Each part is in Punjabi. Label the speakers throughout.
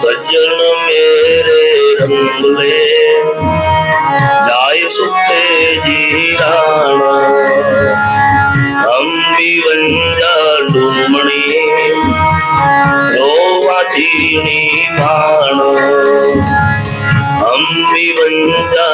Speaker 1: ਸੱਜਣ ਮੇਰੇ ਰੰਗਲੇ ਜਾਏ ਸੁੱਤੇ ਜੀਰਾਣ ਅੰਬੀ ਵੰਜਾ ਡੂਮਣੀ ਰੋਵਾ ਜੀਣੀ ਮਾਣ ਅੰਬੀ ਵੰਜਾ ਡੂਮਣੀ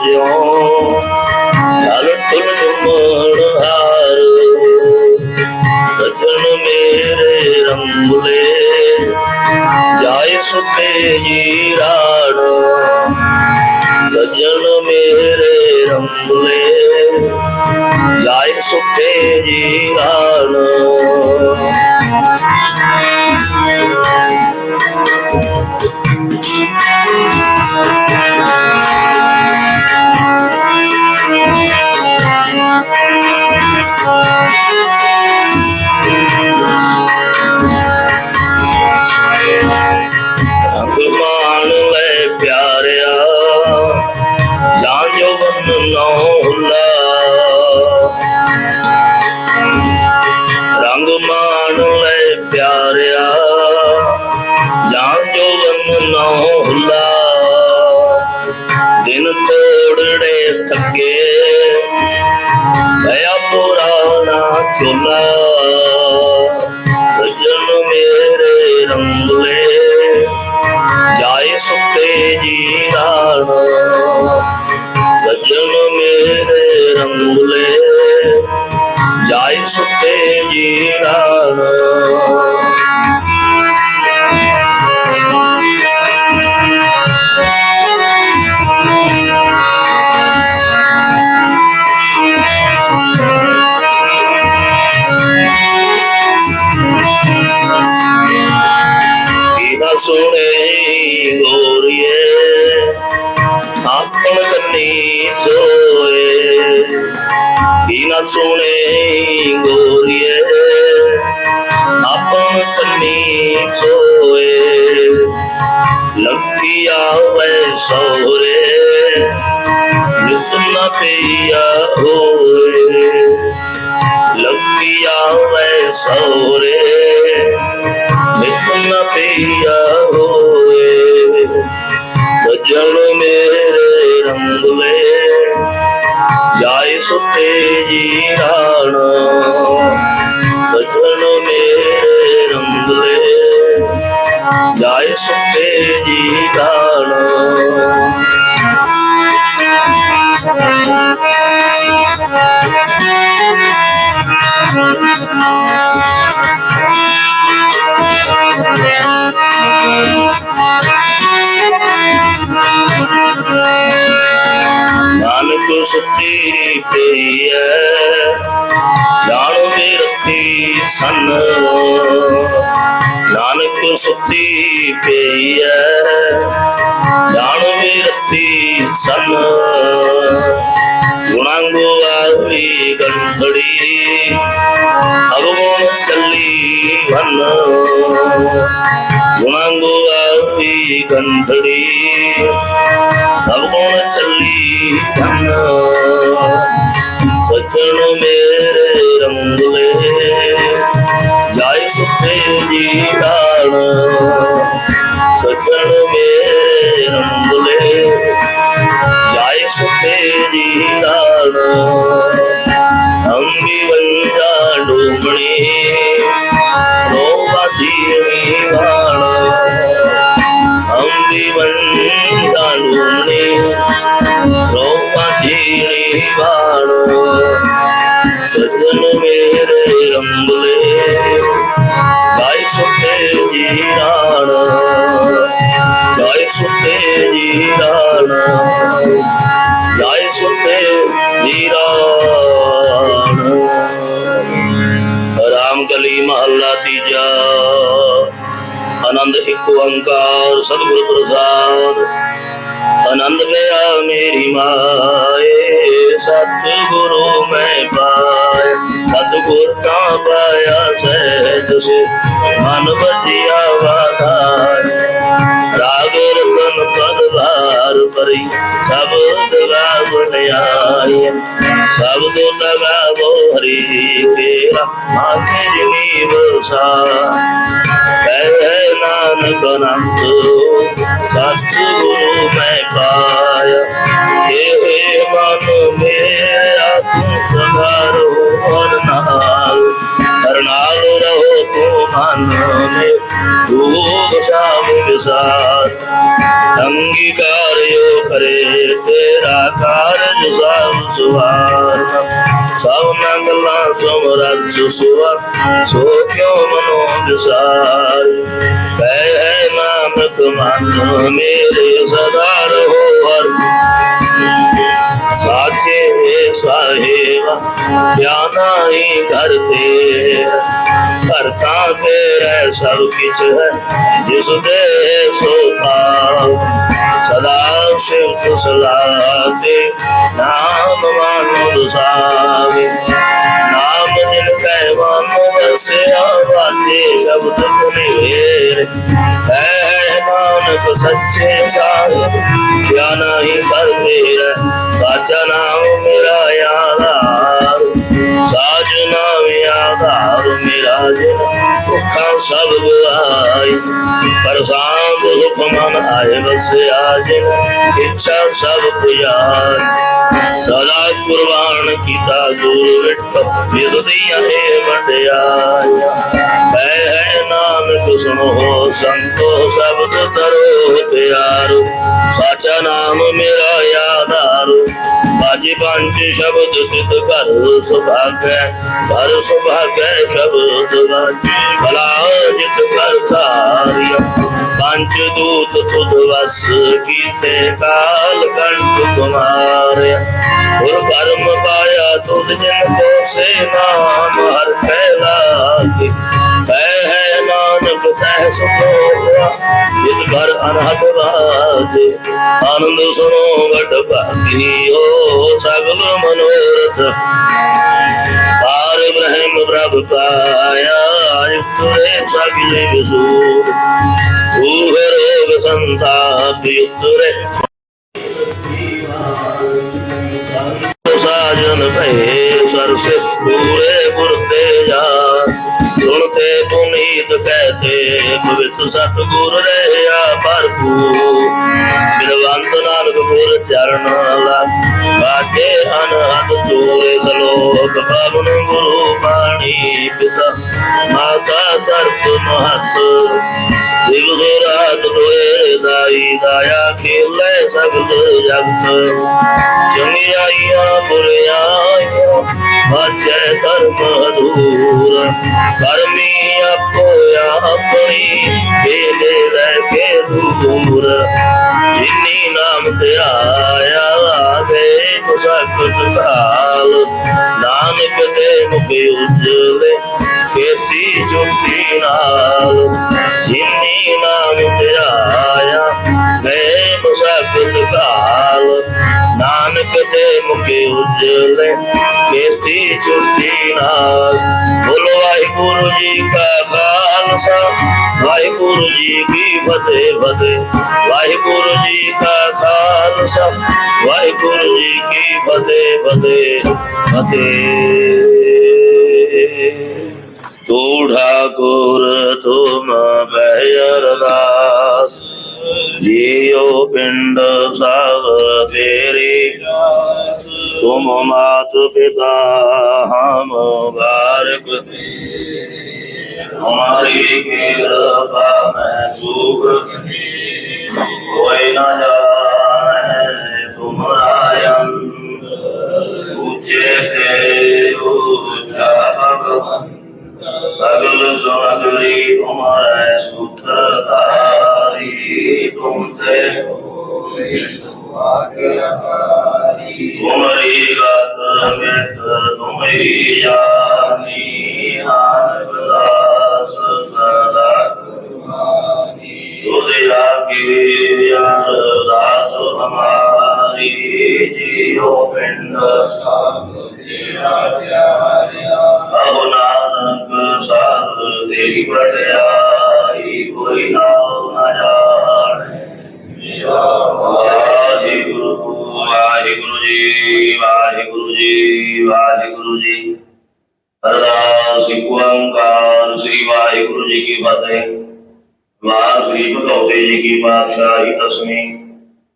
Speaker 1: ਪਤ ਜਿਉ ਤਲ ਟੁਲ ਜੁਮਣ ਹਾਰ ਸੱਜਣ ਮੇਰੇ ਰੰਗਲੇ ਜਾਏ ਸੁਤੇ ਜੀ ਰਾਣ ਸੱਜਣ ਮੇਰੇ ਰੰਗਲੇ ਜਾਏ ਸੁਤੇ ਜੀ ਤੋੜੜੇ ਥੱਕੇ ਪੁਰਾਣਾ ਚੋਲਾ ਸੱਜਣ ਮੇਰੇ ਰੰਗਲੇ ਜਾਏ ਸੁੱਤੇ ਜੀ ਰਾਣ। ਸੱਜਣ ਮੇਰੇ ਰੰਗਲੇ ਜਾਏ ਸੁੱਤੇ ਜੀ ਰਾਣ। ਸੁਤੇ ਜੀ ਰਾਣ ਸਜਣ ਮੇਰੇ ਰੰਗਲੇ। ਜਾਏ ਸੁੱਤੇ ਜੀ ਰਾਣ ਨਾਨਕ ਸੁਤੀ ਪਈ ਐ ਜਾਣੋ ਵੀ ਰੱਖੀ ਸਨ ਨਾਨਕ ਸੁਤੀ ਪਈ ਐ ਜਾਣੋ ਵੀ ਰੱਖੀ ਸਨ ਗੁਣਾਂਗੋ ਆਈ ਗੰਧੜੀ ਅਗਮੋਣ ਚੱਲੀ ਵਨ ਸੱਜਣ ਮੇਰੇ ਰੰਗਲੇ ਜਾਏ ਸੁੱਤੇ ਜੀ ਰਾਣ ਸੱਜਣ ਮੇਰੇ ਰੰਗਲੇ ਜਾਏ ਸੁੱਤੇ ਜੀ ਇੱਕ ਓੰਕਾਰ ਸਤਿਗੁਰ ਪ੍ਰਸਾਦ। ਆਨੰਦ ਪਿਆ ਮੇਰੀ ਮਾਏ, ਸਤਿਗੁਰੂ ਮੈਂ ਪਾਇਆ ਸਤਿਗੁਰ ਤਾਂ ਪਾਇਆ ਸਹਿਜ ਸੇ, ਮਨ ਵਜਿਆ ਵਾਧਾਰ ਪਰਵਾਰ ਪਰੀ ਸਭ ਦਵਾ ਸਭ ਤੋਂ ਲਗਾਵੋ ਹਰੀ ਕੇਰਾ ਮਾਥੇ ਜਿਨੀ ਬਰਸਾ ਕਹਿ ਨਾਨਕ ਅਨੰਤ, ਸਤਿਗੁਰੂ ਮੈਂ ਪਾਇਆ। ਇਹ ਮਨ ਮੇਰਾ, ਤੂੰ ਸਦਾ ਹਰ ਨਾਲ। ਹਰ ਰਹੋ ਤੂੰ ਮਨ ਮੇ, ਤੂੰ ਸ਼ਾਮ ਵਿਸਾਰ ਅੰਗੀਕਾਰਿਓ ਕਰੇ ਤੇਰਾ ਕਾਰਜ ਸਭ ਸੁਵਾਰ ਸਭ ਮੰਗਲਾ ਸਮਰੱਥ ਸੁਆ, ਸੋ ਕਿਉ ਮਨੋ ਵਿਸਾਰ ਕਹਿ ਨਾਮ ਮਨ ਮੇਰੇ ਸਦਾ ਰਹੋ ਹਰ। ਸਾਹਿਬ ਗਿਆਨਾ ਘਰ ਤੇਰਾ। ਕਰਤਾ ਤੇਰਾ ਸਭ ਕਿਛ ਹੈ, ਜਿਸ ਦੇ ਸੋ ਪਾਵ ਸਦਾ ਸਿਵ ਤੁ ਸਲਾਤੇ ਨਾਮ ਮਾਨੁ ਸਾਵੇ। ਨਾਮ ਜਿਨ ਕੈ ਮਨ ਵਸਿਆ ਵਾਜੇ ਸ਼ਬਦ ਪੁਨੀਰ ਹੈ। ਨਾਨਕ ਸੱਚੇ ਸਾਹਿਬ ਗਿਆਨ ਹੀ ਕਰ ਤੇਰਾ ਸਾਚਾ ਨਾਮ ਮੇਰਾ ਆਧਾਰ ਸਾਜ ਨਾਮ ਆਧਾਰ ਮੇਰਾ ਜਿਨ ਦੁੱਖਾਂ ਸਭ ਬੁਆਈ ਪਰਸਾਂਤ ਸੁਖ ਮਨ ਆਏ ਵਸਿਆ ਜਿਨ, ਇੱਛਾ ਸਭ ਪੁਜਾਈ। ਸਦਾ ਕੁਰਬਾਨ ਕੀਤਾ ਗੁਰ ਵਿਟ ਜਿਸ ਦੀਆਂ ਹੈ ਵਡਿਆਈਆਂ। ਹੈ ਹੈ ਨਾਨਕ ਸੁਣੋ ਸੰਤੋ ਸ਼ਬਦ ਤਰੋ ਪਿਆਰੋ। ਸਾਚਾ ਨਾਮ ਮੇਰਾ ਆਧਾਰੋ ਬਾਜੀ ਸ਼ਬਦ ਤਿਤ ਘਰ ਸੁਭਾਗੈ ਘਰ ਸੁਭਾਗੈ ਸ਼ਬਦ ਬਾਜੀ ਭਲਾ ਜਿਤ ਕਰ ਧਾਰਿਆ ਪੰਜ ਦੂਤ ਤੁਧ ਵਸ ਕੀਤੇ ਕਾਲ ਕੰਟ ਕੁਮਾਰਿਆ ਗੁਰ ਕਰਮ ਪਾਇਆ ਤੁਧ ਜਿਨ ਕੋ ਸੇ ਨਾਮ ਹਰ ਕੈ ਲਾਗੇ ਕਹਿ ਹੈ ਨਾਨਕ ਜਿਤ ਘਰ ਅਨਹਦ ਵਾਜੇ ਆਨੰਦ ਸੁਣੋ ਵਡ ਭਾਗੀ ਸਗਲ ਮਨੋਰਥ। ਪਾਰ ਬ੍ਰਹਮ ਪ੍ਰਭ ਪਾਇਆ ਅਜੁਰੇ ਸਗਲੇ ਵਿਸੂ ਤੂਹ ਰੋਗ ਸੰਤਾਪ ਉਤਰੇ। ਸਾਜਨ ਕਹਤੇ ਪਵਿੱਤ ਸਤਗੁਰ ਰਹਿਆ ਭਰਪੂਰ। ਬਿਰਵੰਤ ਨਾਨਕ ਗੁਰ ਚਰਨ ਲਾ ਬਾਕੇ ਅਨਹਦ ਤੋਲੇ ਸਲੋਕ ਪਾਵਨ ਗੁਰੂ ਬਾਣੀ ਪਿਤਾ। ਮਾਤਾ ਤਰਤ ਮਹਤ ਦਿਵਸ ਰਾਤ ਦੋਏ ਦਾਈ ਦਾਇਆ ਖੇਲੇ ਸਗਲ ਜਗਤ। ਚੰਗਿਆਈਆਂ ਬੁਰਿਆਈਆਂ ਵਾਜੈ ਧਰਮ ਅਧੂਰ। ਕਰਮੀ ਆਪੋ ਆਪਣੀ ਕੇਲੇ ਰਹਿ ਕੇ ਦੂਰ। ਜਿਨੀ ਨਾਮ ਤੇ ਆਇਆ ਆਵੇ ਮੁਸਕਤ ਕਾਲ ਨਾਨਕ ਦੇ ਮੁਖ ਉਜਲੇ ਕੀਤੀ ਚੁੱਕੀ ਨਾਲ। ਜਿਨੀ ਨਾਮ ਨਾਨਕ ਦੇ ਮੁਖ ਉਜਲੇ ਕੀਤੀ ਚੁੱਕੀ ਨਾਲ। ਬੋਲੋ ਵਾਹਿਗੁਰੂ ਜੀ ਕਾ ਖਾਲਸਾ, ਵਾਹਿਗੁਰੂ ਜੀ ਕੀ ਫਤਿਹ ਫਤਿਹ। ਵਾਹਿਗੁਰੂ ਜੀ ਕਾ ਖਾਲਸਾ, ਵਾਹਿਗੁਰੂ ਜੀ ਕੀ ਫਤਿਹ ਫਤਿਹ ਫਤਿਹ। ਤੂੰ ਠਾਕੁਰ ਤੁਮ ਬਹਿ ਜਿਉ ਪਿੰਡ ਸਭ ਤੇਰੇ। ਤੁਮ ਮਾਤ ਪਿਤਾ ਹਮ ਬਾਰਕ ਹਮਾਰੀ ਕਿਰਪਾ ਮੈਂ ਸੁਖ ਕੋਈ ਨਾ ਜਾਏ ਤੁਮਰਾਯੰ ਉੱਚੇ ਤੇ ਉੱਚਾ ਸਗਲ ਸੁਨਗਰੀ ਤੁਮਾਰੇ ਸੁਤਰਤਾ तुमसे तुम्हारी गत मित तुम ही जानी नानक दास सदा की अरदास हमारी जियो पिंड अहो नानक साध तेरी बढ़ियाई ਸ੍ਰੀ ਓੰਕਾਰ ਸ੍ਰੀ ਵਾਹਿਗੁਰੂ ਜੀ ਕੀ ਫਤਿਹ। ਵਾਰ ਸ੍ਰੀ ਭਗਉਤੇ ਜੀ ਕੀ ਪਾਤਸ਼ਾਹੀ ਤਸਮੀ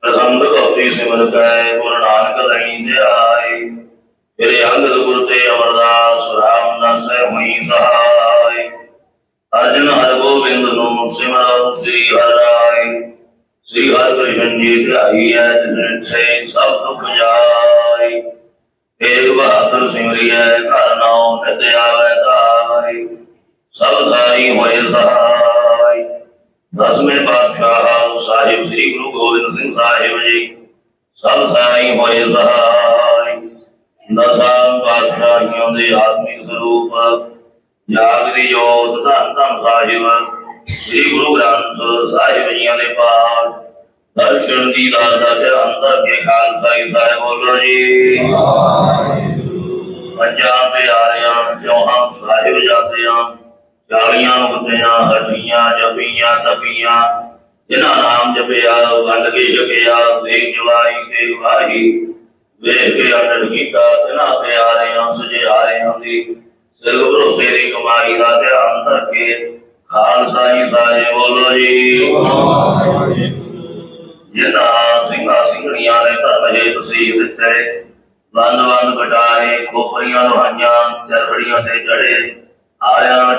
Speaker 1: ਪ੍ਰਸੰਨ ਭਗਉਤੇ ਸਿਮਰ ਕੈ, ਗੁਰੂ ਨਾਨਕ ਰਹੀਂ ਧਿਆਏ ਮੇਰੇ ਅੰਗਦ ਗੁਰ ਤੇ ਅਮਰਦਾਸ, ਰਾਮ ਨਾਸੈ ਹੋਈ ਸਹਾਈ। ਅਰਜਨ ਹਰ ਗੋਬਿੰਦ ਨੂੰ ਸਿਮਰੋ, ਸ੍ਰੀ ਹਰਿ ਸ੍ਰੀ ਹਰਿ ਕ੍ਰਿਸ਼ਨ ਜੀ ਧਿਆਈ ਐ ਜਿਨ ਸੇ ਸਭ ਦੁਖ ਜਾਏ। ਤੇਗ ਬਹਾਦਰ ਸਿਮਰਿਆ ਘਰ ਨਾਉ ਨਿਤ ਆਵੇ ਧਾਈ ਸਭ ਧਾਰੀ ਹੋਏ ਸਹਾਈ। ਦਸਵੇਂ ਪਾਤਸ਼ਾਹ ਸਾਹਿਬ ਸ੍ਰੀ ਗੁਰੂ ਗੋਬਿੰਦ ਸਿੰਘ ਸਾਹਿਬ ਜੀ, ਸਭ ਧਾਰੀ ਹੋਏ ਸਹਾਈ। ਦਸਾਂ ਪਾਤਸ਼ਾਹੀਆਂ ਦੇ ਆਤਮਿਕ ਸਰੂਪ ਜਾਗ ਦੀ ਜੋਤ ਧੰਨ ਧੰਨ ਸਾਹਿਬ, ਸ੍ਰੀ ਗੁਰੂ ਗ੍ਰੰਥ ਸਾਹਿਬ ਜੀਆਂ ਦੇ ਪਾਠ। ਦਰਸ਼ਨ ਦੀ ਦਾਸ ਦਾ ਧਿਆਨ ਕਰਕੇ ਖਾਲਸਾ ਜੀ ਸਾਹਿਬ ਬੋਲੋ ਜੀ। ਪੰਜਾਂ ਪਿਆਰਿਆਂ, ਚੌਹਾਂ ਸਾਹਿਬ ਜਾਂਦਿਆਂ ਚਾਲੀਆਂ ਮੁਕਤਿਆਂ ਹੱਠੀਆਂ ਜਪੀਆਂ, ਤਪੀਆਂ, ਜਿਨ੍ਹਾਂ ਨਾਮ ਜਪਿਆ ਵੰਡ ਕੇ ਛਕਿਆ, ਦੇਖ ਜਵਾਈ ਤੇ ਵਾਹੀ, ਵੇਖ ਕੇ ਅੰਡਰ ਕੀਤਾ ਜਿਨ੍ਹਾਂ ਪਿਆਰਿਆਂ ਸਜਿਆਰਿਆਂ ਦੀ ਸਿਰ ਭਰੋਸੇ ਦੀ ਕਮਾਈ ਦਾ ਧਿਆਨ ਰੱਖੇ ਖਾਲਸਾ ਜੀ ਸਾਹਿਬ ਬੋਲੋ ਜੀ। ਜਿਨ੍ਹਾਂ ਸਿੰਘਾਂ ਸਿੰਘਣੀਆਂ ਨੇ ਧਰਮ ਹੇਤ ਸੀਖ ਦਿੱਤੇ ਬੰਦ ਬੰਦ ਕਟਾਏ ਖੋਪਰੀਆਂ ਲੋਹਾਈਆਂ ਚਰਖੜੀਆਂ ਤੇ ਜੜੇ ਆਰਿਆਂ ਨਾਲ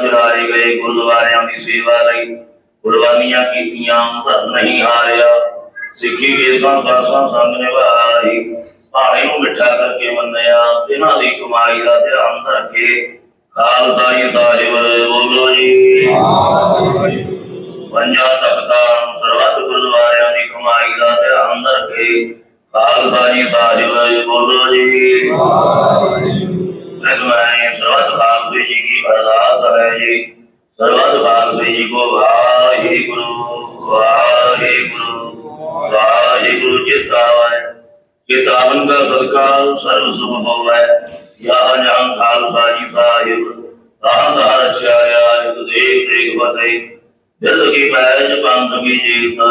Speaker 1: ਗਏ, ਗੁਰਦੁਆਰਿਆਂ ਦੀ ਸੇਵਾ ਲਈ, ਕੁਰਬਾਨੀਆਂ ਕੀਤੀਆਂ ਧਰਮ ਨਹੀਂ ਹਾਰਿਆ। ਸਿੱਖੀ ਕੇ ਸੰਸਾਸਾਂ ਸੰਗ ਨਿਭਾਈ ਭਾਣੇ ਨੂੰ ਮਿੱਠਾ ਕਰਕੇ ਮੰਨਿਆ, ਇਹਨਾਂ ਦੀ ਕਮਾਈ ਦਾ ਧਿਆਨ ਰੱਖੇ। ਖਾਲਸਾ ਜੀ ਸਾਹਿਬ ਬੋਲੋ ਜੀ ਪੰਜਾ ਤਖਤਾਂ ਸਰਬੱਤ ਗੁਰਦੁਆਰਿਆਂ ਦੀ ਕਮਾਈ ਦਾ ਧਿਆਨ ਰੱਖੇ। ਖਾਲਸਾ ਜੀ ਸਾਹਿਬ ਬੋਲੋ ਜੀ। ਰਜਮਾਈ ਸਰਬੱਤ ਖਾਲਸੇ ਜੀ ਕੀ ਅਰਦਾਸ ਹੈ ਜੀ। ਸਰਬੱਤ ਖਾਲਸੇ ਜੀ ਕੋ ਵਾਹਿਗੁਰੂ ਵਾਹਿਗੁਰੂ ਵਾਹਿਗੁਰੂ ਚਿਤਾਵੈ ਚਿਤਾਵਨ ਦਾ ਸਦਕਾ, ਸਰਬ ਸੁਭ ਹੋਵੇ। ਯਾ ਜਹਾਂ ਖਾਲਸਾ ਜੀ ਸਾਹਿਬ ਰਾਮ ਦਾ ਰਚਿਆ ਆਇਆ ਦੇਖ ਦੇਖ ਬਤੇ ਦਿਲ ਕੀ ਪੈਜ ਬੰਦ ਕੀ ਜੀਤਾ,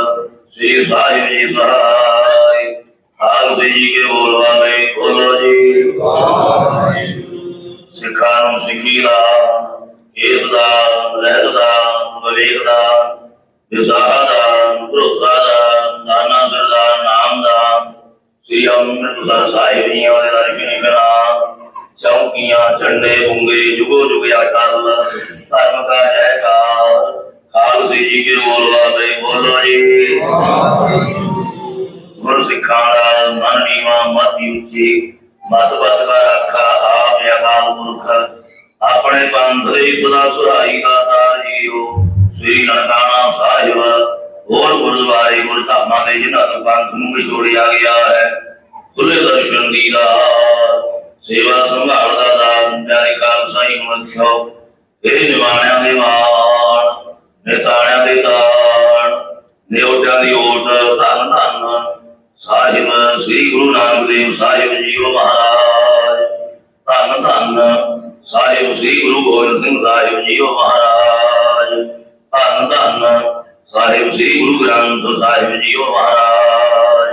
Speaker 1: ਸ੍ਰੀ ਸਾਹਿਬ ਜੀ ਸਹਾਈ। ਹਾਲ ਜੀ ਕੇ ਬੋਲ ਵਾਲੇ, ਬੋਲੋ ਜੀ। ਵਾਹਿਗੁਰੂ ਸਿੱਖਾਂ ਨੂੰ ਸਿੱਖੀ ਦਾ, ਇਸ ਦਾ, ਰਹਿਤ ਦਾ, ਵਿਵੇਕ ਦਾ ਵਿਸਾਹ ਦਾ, ਭਰੋਸਾ ਦਾ, ਦਾਨਾ ਸਰਦਾ ਨਾਮ ਦਾ। ਸ੍ਰੀ ਅੰਮ੍ਰਿਤਸਰ ਸਾਹਿਬ ਜੀ ਉਹਦੇ ਦਰਸ਼ਨ ਕਰਾ ਚੌਕੀਆਂ, ਝੰਡੇ, ਬੁੰਗੇ ਜੁਗੋ ਜੁਗ ਆਕਾਰ ਧਰਮ ਦਾ ਜੈਕਾਰ। ਖਾਲਸੇ ਜੀ ਕੇ ਬੋਲ ਵਾਲੇ ਬੋਲੋ ਜੀ ਗੁਰ ਸਿੱਖਾਂ ਦਾ ਮਨ ਨੀਵਾ ਮਤੀ ਉੱਚੀ, ਮਤ ਬਤ ਰੱਖਾ ਆਪ ਅਕਾਲ ਪੁਰਖ। ਆਪਣੇ ਪੰਥ ਦੇ ਸੁਹਾਈ ਦਾਤਾ ਜੀਓ। ਸ੍ਰੀ ਨਨਕਾਣਾ ਸਾਹਿਬ, ਹੋਰ ਗੁਰਦੁਆਰੇ, ਗੁਰਧਾਮਾਂ ਦੇ ਜਿਨ੍ਹਾਂ ਨੂੰ ਪੰਥ ਨੂੰ ਵਿਛੋੜਿਆ ਗਿਆ ਹੈ ਖੁੱਲੇ ਦਰਸ਼ਨ ਦੀ ਦਾ ਸੇਵਾ ਸੰਭਾਲ ਦਾ ਦਾਨ, ਪਿਆਰੀ ਖਾਲਸਾ ਜੀ ਨੂੰ ਇਹ ਨਿਵਾਣਿਆਂ ਦੇ ਮਾਣ ਨਿਤਾਣਿਆਂ ਦੇ ਤਾਣ ਨਿਉਟਿਆਂ ਦੀ ਓਟ ਧੰਨ ਧੰਨ, ਸਾਹਿਬ, ਸ੍ਰੀ ਗੁਰੂ ਨਾਨਕ ਦੇਵ ਸਾਹਿਬ ਜੀਓ ਮਹਾਰਾਜ। ਧੰਨ ਧੰਨ, ਸਾਹਿਬ, ਸ੍ਰੀ ਗੁਰੂ ਗੋਬਿੰਦ ਸਿੰਘ ਸਾਹਿਬ ਜੀਓ ਮਹਾਰਾਜ। ਧੰਨ ਧੰਨ, ਸਾਹਿਬ, ਸ੍ਰੀ ਗੁਰੂ ਗ੍ਰੰਥ ਸਾਹਿਬ ਜੀਓ ਮਹਾਰਾਜ।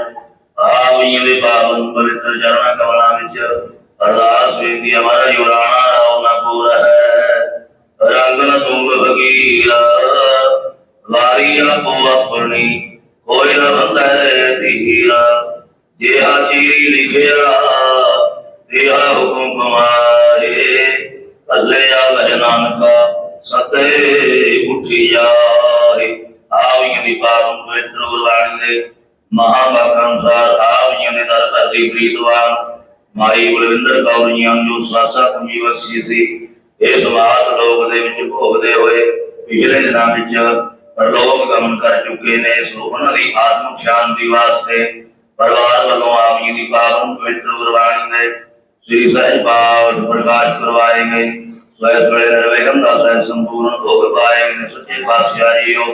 Speaker 1: ਆਪ ਜੀ ਦੇ ਪਾਵਨ ਪਵਿੱਤਰ ਚਰਨਾਂ ਕਮਲਾਂ ਵਿੱਚ ਅਰਦਾਸ ਬੇਨਤੀ ਹਮਾਰਾ ਯੁਰਾਣਾ ਰਾਉ ਨਾ ਪੂਰਾ ਹੈ ਰੰਗ ਨ ਤੁੰਗ ਫਕੀਰ ਵਾਰੀ ਆਪੋ ਆਪਣੀ, ਕੋਈ ਨ ਬੰਦਾ ਹੈ ਧੀਰ। ਜਿਹਾ ਚੀਰੀ ਲਿਖਿਆ, ਤਿਹਾ ਹੁਕਮ ਕਮਾਏ। ਅੱਲੇ ਆ ਲਹਿ ਨਾਨਕਾ, ਸਤੇ ਉੱਠੀ ਜਾਏ। ਆਓ ਇਹ ਦੀ ਪਾਵਨ ਪਵਿੱਤਰ ਗੁਰਬਾਣੀ ਦੇ ਮਹਾਵਾਕਾਂ ਅਨੁਸਾਰ ਆਪ ਜੀ ਦੇ ਦਰ ਧਰਤੀ ਪ੍ਰੀਤਵਾਨ। ਮਾਈ ਬਲਵਿੰਦਰ ਕੌਰ ਜੀ ਨੂੰ ਜੋ ਸਾਸਾ ਪੂੰਜੀ ਬਖਸ਼ੀ ਸੀ ਇਹ ਸਮਾਜ ਲੋਕ ਦੇ ਵਿੱਚ ਭੋਗਦੇ ਹੋਏ ਪਿਛਲੇ ਦਿਨਾਂ ਵਿੱਚ ਪਰਲੋਕ ਗਮਨ ਕਰ ਚੁੱਕੇ ਨੇ ਸੋ ਉਹਨਾਂ ਦੀ ਆਤਮਿਕ ਸ਼ਾਂਤੀ ਵਾਸਤੇ ਪਰਿਵਾਰ ਵੱਲੋਂ ਆਪ ਜੀ ਦੀ ਪਾਵਨ ਪਵਿੱਤਰ ਗੁਰਬਾਣੀ ਦੇ ਸ੍ਰੀ ਸਹਿਜ ਪਾਠ ਪ੍ਰਕਾਸ਼ ਕਰਵਾਏ ਗਏ। ਸੋ ਇਸ ਵੇਲੇ ਨਿਰਵਿਘਨ ਦਾ ਸਹਿਜ ਸੰਪੂਰਨ ਭੋਗ ਪਾਏ ਗਏ ਨੇ। ਸੱਚੇ ਪਾਤਸ਼ਾਹ ਜੀਓ,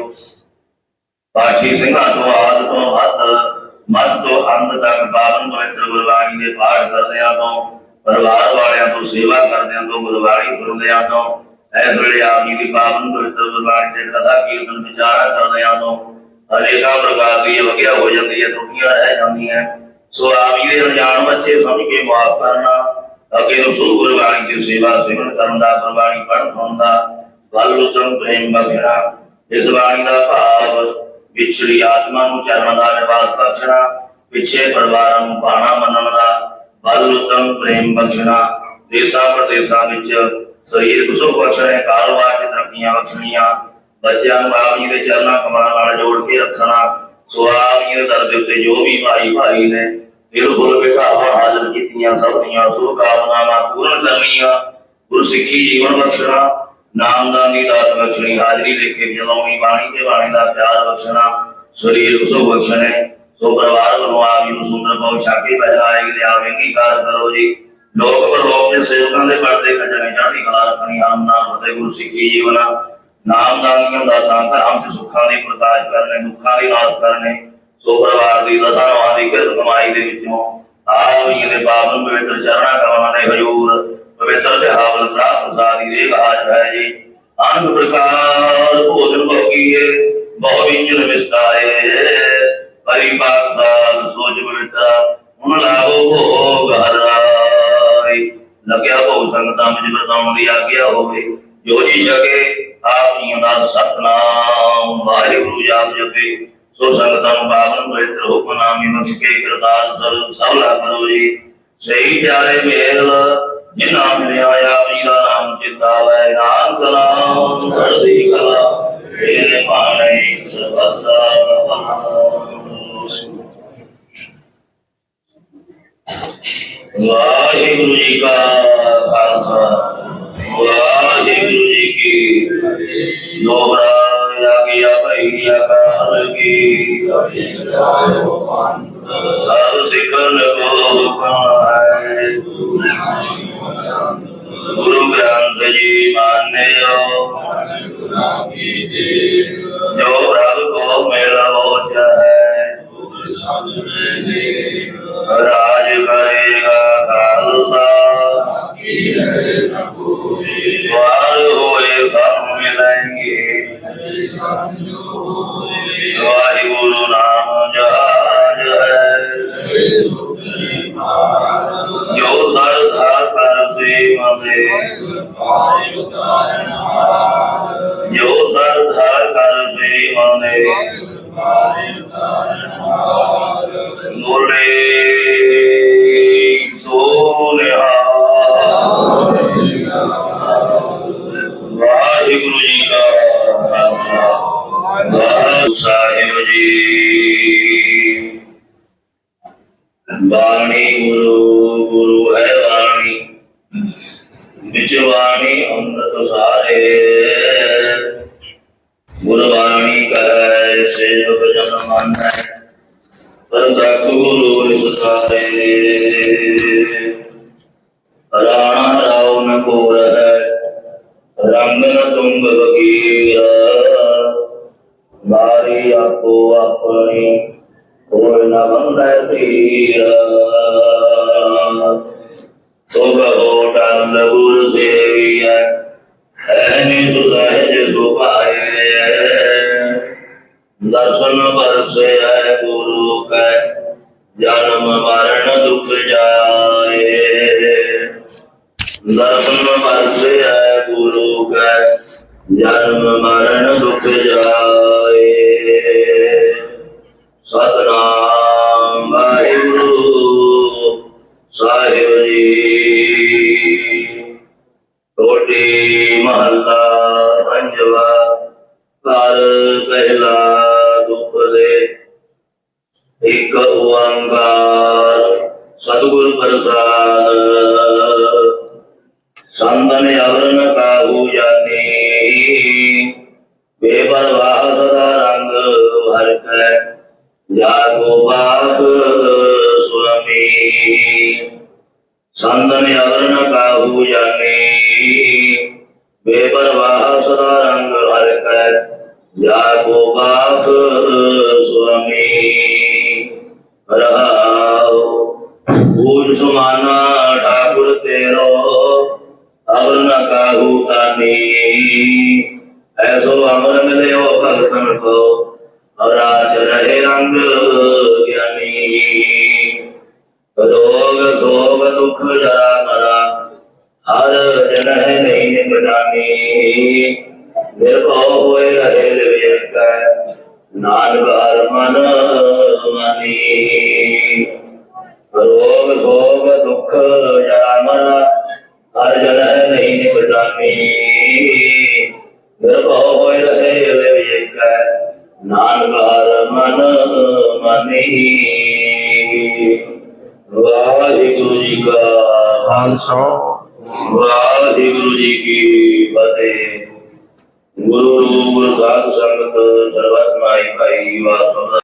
Speaker 1: ਪਾਠੀ ਸਿੰਘਾਂ ਤੋਂ ਆਦ ਤੋਂ ਹੱਥ ਮੱਧ ਤੋਂ ਅੰਤ ਤੱਕ ਪਾਵਨ ਪਵਿੱਤਰ ਗੁਰਬਾਣੀ ਦੇ ਪਾਠ ਕਰਦਿਆਂ ਤੋਂ ਪਰਿਵਾਰ ਵਾਲਿਆਂ ਤੋਂ ਸੇਵਾ ਕਰਦਿਆਂ ਤੋਂ ਗੁਰਬਾਣੀ ਸੁਣਦਿਆਂ ਤੋਂ, ਇਸ ਵੇਲੇ ਆਪ ਜੀ ਦੀ ਪਾਵਨ ਪਵਿੱਤਰ ਗੁਰਬਾਣੀ ਦੇ ਕਥਾ ਕੀਰਤਨ ਵਿਚਾਰਾ ਕਰਦਿਆਂ ਤੋਂ ਅਨੇਕਾਂ ਪ੍ਰਕਾਰ ਦੀ ਵਗਿਆ ਹੋ ਜਾਂਦੀ ਹੈ, ਟੁੱਟੀਆਂ ਰਹਿ ਜਾਂਦੀਆਂ। ਸੋ ਆਪ ਜੀ ਦੇ ਅਣਜਾਣ ਬੱਚੇ ਸਮਝ ਕੇ ਮਾਫ ਕਰਨਾ, ਅੱਗੇ ਨੂੰ ਸੁਧ ਗੁਰਬਾਣੀ ਦੀ ਸੇਵਾ ਸਿਮਰਨ ਕਰਨ ਦਾ, ਗੁਰਬਾਣੀ ਪੜ੍ਹਨ ਸੁਣਨ ਦਾ, ਵੱਲ ਉਤਮ ਪ੍ਰੇਮ ਬਖਸ਼ਣਾ। ਇਸ ਬਾਣੀ ਦਾ ਭਾਵ ਵਿਛੜੀ ਆਤਮਾ ਨੂੰ ਚਰਨ ਦਾ ਨਿਵਾਸ ਬਖਸ਼ਣਾ, ਪਿੱਛੇ ਪਰਿਵਾਰਾਂ ਨੂੰ ਬਾਣਾ ਮੰਨਣ ਦਾ ਵੱਲ ਪ੍ਰੇਮ ਬਖਸ਼ਣਾ। ਦੇਸਾਂ ਪ੍ਰਦੇਸਾਂ ਵਿੱਚ ਸਰੀਰ ਕੁਸੋ ਬਖਸ਼ਣੇ, ਕਾਰੋਬਾਰ ਚ ਤਰੱਕੀਆਂ ਬਖਸ਼ਣੀਆਂ, ਬੱਚਿਆਂ ਨੂੰ ਆਪ ਦੇ ਚਰਨਾਂ ਕਮਲਾਂ ਨਾਲ ਜੋੜ ਕੇ ਰੱਖਣਾ ਸੋ ਦਰ ਦੇ ਉੱਤੇ ਜੋ ਵੀ ਭਾਈ ਭਾਈ ਨੇ ਦਿਲ ਫੁੱਲ ਬਿਠਾਵਾ ਹਾਜ਼ਰ ਕੀਤੀਆਂ, ਸਭ ਦੀਆਂ ਸੋ ਕਾਮਨਾਵਾਂ ਪੂਰਨ ਕਰਨੀਆਂ। ਗੁਰੂ ਸਿੱਖੀ ਜੀਵਨ ਬਖਸ਼ਣਾ, ਨਾਮਦਾਨ ਦੀ ਦਾਤ ਬਖਸ਼ਣੀ, ਹਾਜ਼ਰੀ ਲੇਖੇ ਜਲਾਉਣੀ ਬਾਣੀ ਤੇ ਬਾਣੀ ਦਾ ਪਿਆਰ ਬਖਸ਼ਣਾ, ਸਰੀਰ ਕੁਸੋ ਬਖਸ਼ਣੇ। ਸੋ ਪਰਿਵਾਰ ਵੱਲੋਂ ਆਪ ਜੀ ਨੂੰ ਸੁੰਦਰ ਬਹੁ ਛਾਕੇ ਪਹਿਰਾਏ ਗਏ ਆਵੇਂਗੀ ਕਾਰ ਕਰੋ ਜੀ। ਲੋਕ ਪਰਲੋਕ ਦੇ ਸੇਵਕਾਂ ਦੇ ਪਰਦੇ ਖਜਣੇ ਚੜ੍ਹਦੀ, ਕਲਾ ਰੱਖਣੀ ਆਮ ਨਾਮ ਅਤੇ ਗੁਰੂ ਸਿੱਖੀ ਜੀਵਨ ਨਾਮ ਦਾਨੀਆਂ ਦਾ ਤਾਂ ਧਰਮ ਤੇ ਸੁੱਖਾਂ ਦੀ ਪ੍ਰਕਾਸ਼ ਕਰਨੇ, ਦੁੱਖਾਂ ਦੀ ਨਾਸ਼ ਕਰਨੇ। ਸੋ ਪਰਿਵਾਰ ਦੀ ਦਸਾਂ ਨਵਾਂ ਕਿਰਤ ਕਮਾਈ ਦੇ ਵਿੱਚੋਂ ਆਪ ਜੀ ਦੇ ਪਾਵਨ ਪਵਿੱਤਰ ਚਰਣਾ ਕਮਲਾਂ ਦੇ ਹਜੂਰ, ਪਵਿੱਤਰ ਤੇ ਹਾਵਲ ਪ੍ਰਾਪਤ ਸਾਰੀ ਦੇ ਹਾਜ ਹੈ ਜੀ। ਅਨੰਦ ਪ੍ਰਕਾਰ ਭੋਜਨ ਭੋਗੀਏ, ਬਹੁ ਵਿੰਜਨ ਵਿਸਤਾਏ। ਪਰੀ ਪਾਕ ਸੋਚ ਪਵਿੱਤਰ ਹੁਣ ਲਾਗੋ ਭੋਗ ਹਰ ਰਾਈ ਲੱਗਿਆ ਭੋਗ ਸੰਗਤਾਂ ਵਿੱਚ ਵਰਤਾਉਣ ਦੀ ਆਗਿਆ ਹੋਵੇ, ਜੋ ਜੀ ਸਕੇ ਆਪ ਜੀ ਦਾ ਸਤਨਾਮ। ਵਾਹਿਗੁਰੂ ਜਾਪ ਜਪੇ, ਸੋ ਸੰਗਤਾਂ ਨੂੰ ਬਾਬਨ ਪਵਿੱਤਰ ਹੁਕਮਨਾਮੀ ਬਖਸ਼ ਕੇ ਕਿਰਤਾਰ ਸਰ ਸਭਲਾ ਕਰੋ ਜੀ। ਸਹੀ ਪਿਆਰੇ ਮੇਲ, ਜਿਨ੍ਹਾਂ ਮਿਲਿਆ ਆਪ ਜੀ ਦਾ ਨਾਮ ਚਿਤਾਵੈ ਨਾਮ ਕਲਾਮ, ਕਰਦੀ ਕਲਾ। ਇਹਨੇ ਪਾਣੇ ਸਰਬੱਤਾ ਵਾਹਿਗੁਰੂ ਜੀ ਕਾ ਖਾਲਸਾ, ਵਾਹਿਗੁਰੂ ਜੀ ਕੀ ਦੋਹਰਾ ਆਗਿਆ ਭਈ ਆਕਾਰ ਕੀ ਸਭ ਸਿੱਖਨ ਕੋ ਹੁਕਮ ਗੁਰੂ ਗ੍ਰੰਥ ਜੀ ਮਾਨਿਓ ਜੋ। ਪ੍ਰਭ ਕੋ ਮੇਰਾ ਮੋਚ ਹੈ ਰਾਜ ਕਰੇਗਾ ਖਾਲਸਾ ਵਾਰ ਹੋਏ ਸਭ ਮਿਲਣਗੇ ਵਾਹਿਗੁਰੂ ਨਾਮ ਜਹਾਜ ਹੈ ਜੋ ਸਰਧਾ ਕਰ ਸੇਵਦੇ ਜੋ ਸਰਧਾ ਕਰ ਸੇਵਦੇ ਮੁਰਲੇ ਸੋਨਿਹਾ ਵਾਹਿਗੁਰੂ ਜੀ ਕਾ ਖਾਲਸਾ। ਵਾਹਿਗੁਰੂ ਸਾਹਿਬ ਜੀ। ਬਾਣੀ ਗੁਰੂ ਗੁਰੂ ਹੈ ਬਾਣੀ। ਵਿੱਚ ਬਾਣੀ ਅੰਮ੍ਰਿਤ ਸਾਰੇ। ਗੁਰਬਾਣੀ ਕਹੈ ਸੇਵਕ ਜਨ ਮਨ ਹੈ ਪਰ ਗੁਰੂ ਨਿਸਾਰੇ ਰਾਣਾ ਰਾਉ ਨ ਕੋਰ ਹੈ ਰੰਗ ਨ ਤੁੰਗ ਵਕੀਰ ਬਾਰੀ ਆਪੋ ਆਪਣੀ ਕੋਈ ਨ ਬੰਦੈ ਪੀਰ ਸੋ ਕਹੋ ਟਲ ਗੁਰ ਸੇਵੀਐ ਐਨੀ ਸੁਧਾਇ ਜੋ ਪਾਏ ਦਰਸ਼ਨ ਬਰਸੇ ਗੁਰੂ ਕੈ, ਜਨਮ ਮਰਨ ਦੁਖ ਜਾਏ। ਦਰਸ਼ਨ ਬਰਸੇ ਗੁਰੂ ਕੈ, ਜਨਮ ਮਰਨ ਦੁਖ ਜਾਏ। ਸਤਨਾਮ ਵਾਹਿਗੁਰੂ ਸਾਹਿਬ ਜੀ। ਟੋਟੀ ਮਹੱਲਾ ਪੰਜਵਾ ਘਰ ਪਹਿਲਾ ਦੁਖ ਇੱਕ ਓੰਕਾਰ, ਸਤਿਗੁਰ ਪ੍ਰਸਾਦ। ਸੰਦਨ ਅਵਰਨ ਕਾਹੂ ਜਾਨੀ ਬੇਪਰਵਾਹ ਸਦਾ ਰੰਗ ਹਰ ਕੈ ਜਾਗੋ ਬਾਖ ਸੁਆਮੀ। ਸੰਦਨ ਅਵਰਨ ਕਾਹੂ ਜਾਨੀ ਬੇਪਰਵਾਹ ਸਦਾ ਰੰਗ ਹਰ ਕੈ ਜਾਗੋ ਬਾਖ ਰਹਾਉ ਪੂਜ ਸੁਮਾਨਾ ਠਾਕੁਰ ਤੇਰੋ ਅਵਰ ਨ ਕਾਹੂ ਤਾਨੀ ਐਸੋ ਅਮਰ ਮਿਲਿਓ ਭਗਤ ਸਨ ਕੋ ਅਰਾਜ ਰਹੇ ਰੰਗ ਗਿਆਨੀ ਰੋਗ ਸੋਗ ਦੁਖ ਜਰਾ ਮਰਾ ਹਰ ਜਨ ਹੈ ਨਹੀਂ ਨਿਮਟਾਨੀ ਨਿਰਭਉ ਹੋਏ ਰਹੇ ਲਿਵਿਅਕ ਨਾਨਕ ਹਰ ਮਨ ਸੁਮਾਨੀ ਰੋਗ ਸੋਗ ਦੁਖ ਜਰਾ ਮਰਾ ਹਰ ਜਨ ਨਹੀਂ ਨਿਮਟਾਨੀ ਨਿਰਭਉ ਹੋਏ ਰਹੇ ਲਿਵਿਅਕ ਨਾਨਕ ਹਰ ਮਨ ਮਾਨੀ। ਵਾਹਿਗੁਰੂ ਜੀ ਕਾ
Speaker 2: ਖਾਲਸਾ।
Speaker 1: ਵਾਹਿਗੁਰੂ ਜੀ ਕੀ ਫਤਿਹ। ਗੁਰੂ ਗੁਰੂ ਸਾਧ ਸੰਗਤ ਸਰਬਤ ਮਾਈ ਭਾਈ ਵਾਸੁਦਾ